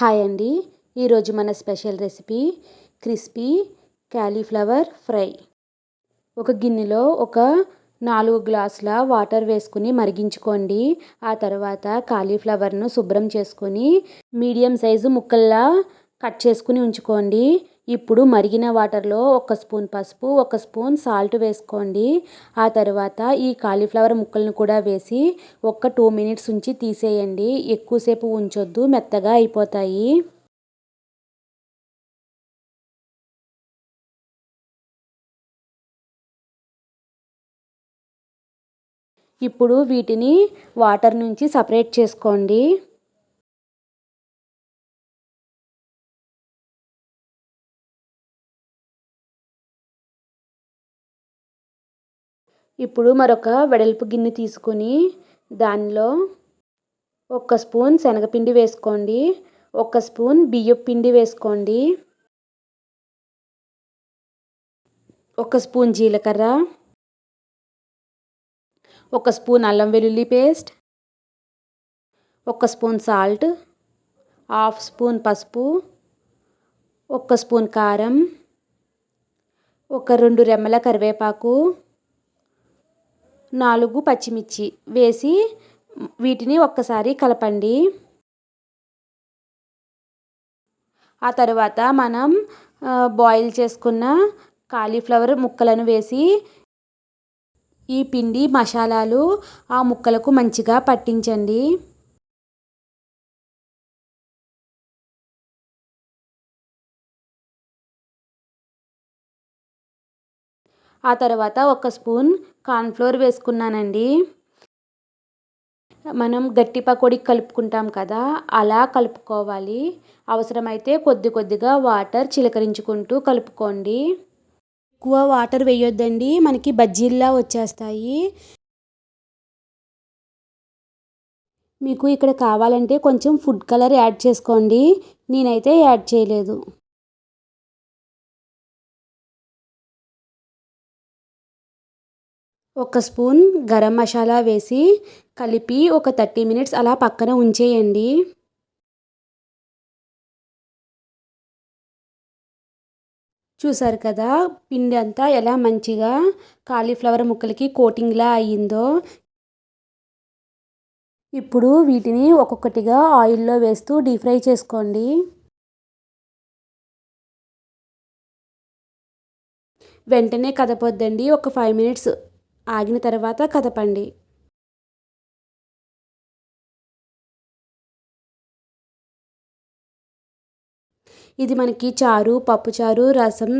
Hi అండి. ఈరోజు మన special recipe crispy cauliflower fry. ఒక గిన్నెలో ఒక నాలుగు గ్లాసుల వాటర్ వేసుకుని మరిగించుకోండి. ఆ తర్వాత కాలీఫ్లవర్ను శుభ్రం చేసుకొని మీడియం సైజు ముక్కల్లా కట్ చేసుకుని ఉంచుకోండి. ఇప్పుడు మరిగిన వాటర్లో ఒక స్పూన్ పసుపు ఒక స్పూన్ సాల్ట్ వేసుకోండి. ఆ తర్వాత ఈ కాలీఫ్లవర్ ముక్కలను కూడా వేసి ఒక టూ మినిట్స్ ఉంచి తీసేయండి. ఎక్కువసేపు ఉంచొద్దు మెత్తగా అయిపోతాయి. ఇప్పుడు వీటిని వాటర్ నుంచి సపరేట్ చేసుకోండి. ఇప్పుడు మరొక వెడల్పు గిన్నె తీసుకొని దానిలో ఒక స్పూన్ శనగపిండి వేసుకోండి. ఒక స్పూన్ బియ్యం పిండి వేసుకోండి. ఒక స్పూన్ జీలకర్ర. ఒక స్పూన్ అల్లం వెల్లుల్లి పేస్ట్. ఒక స్పూన్ సాల్ట్. హాఫ్ స్పూన్ పసుపు. ఒక స్పూన్ కారం. ఒక రెండు రెమ్మల కరివేపాకు. నాలుగు పచ్చిమిర్చి వేసి వీటిని ఒక్కసారి కలపండి. ఆ తర్వాత మనం బాయిల్ చేసుకున్న కాలీఫ్లవర్ ముక్కలను వేసి ఈ పిండి మసాలాలు ఆ ముక్కలకు మంచిగా పట్టించండి. ఆ తర్వాత ఒక స్పూన్ కార్న్ఫ్లోర్ వేసుకున్నానండి. మనం గట్టి పకోడీ కలుపుకుంటాం కదా అలా కలుపుకోవాలి. అవసరమైతే కొద్ది కొద్దిగా వాటర్ చిలకరించుకుంటూ కలుపుకోండి. ఎక్కువ వాటర్ వేయొద్దండి మనకి బజ్జీల్లా వచ్చేస్తాయి. మీకు ఇక్కడ కావాలంటే కొంచెం ఫుడ్ కలర్ యాడ్ చేసుకోండి. నేనైతే యాడ్ చేయలేదు. ఒక స్పూన్ గరం మసాలా వేసి కలిపి ఒక థర్టీ మినిట్స్ అలా పక్కన ఉంచేయండి. చూసారు కదా పిండి అంతా ఎలా మంచిగా కాలీఫ్లవర్ ముక్కలకి కోటింగ్లా అయ్యిందో. ఇప్పుడు వీటిని ఒక్కొక్కటిగా ఆయిల్లో వేస్తూ డీప్ ఫ్రై చేసుకోండి. వెంటనే కదపొద్దండి ఒక ఫైవ్ మినిట్స్ ఆగిన తర్వాత కదపండి. ఇది మనకి చారు పప్పుచారు రసం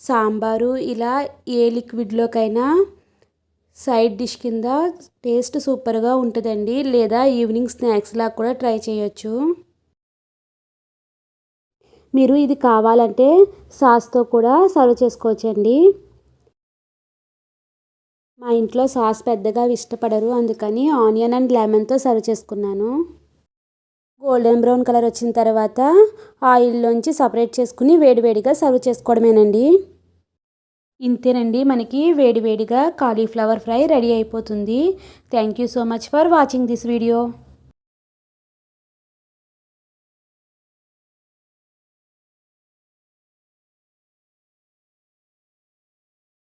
సాంబారు ఇలా ఏ లిక్విడ్లోకైనా సైడ్ డిష్ కింద టేస్ట్ సూపర్గా ఉంటుందండి. లేదా ఈవినింగ్ స్నాక్స్లా కూడా ట్రై చేయొచ్చు. మీరు ఇది కావాలంటే సాస్తో కూడా సర్వ్ చేసుకోవచ్చండి. మా ఇంట్లో సాస్ పెద్దగా ఇష్టపడరు అందుకని ఆనియన్ అండ్ లెమన్తో సర్వ్ చేసుకున్నాను. గోల్డెన్ బ్రౌన్ కలర్ వచ్చిన తర్వాత ఆయిల్లోంచి సపరేట్ చేసుకుని వేడివేడిగా సర్వ్ చేసుకోవడమేనండి. ఇంతేనండి మనకి వేడివేడిగా కాలీఫ్లవర్ ఫ్రై రెడీ అయిపోతుంది. Thank you so much for watching this video.